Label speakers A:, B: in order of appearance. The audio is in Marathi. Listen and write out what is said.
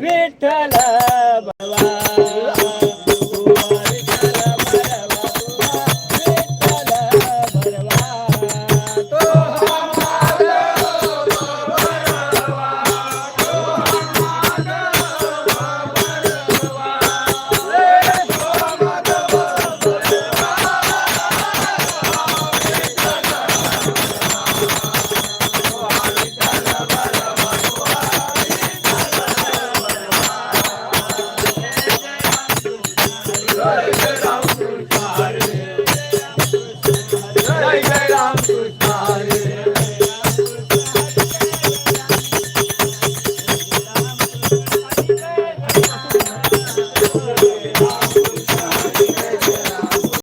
A: विठ्ठल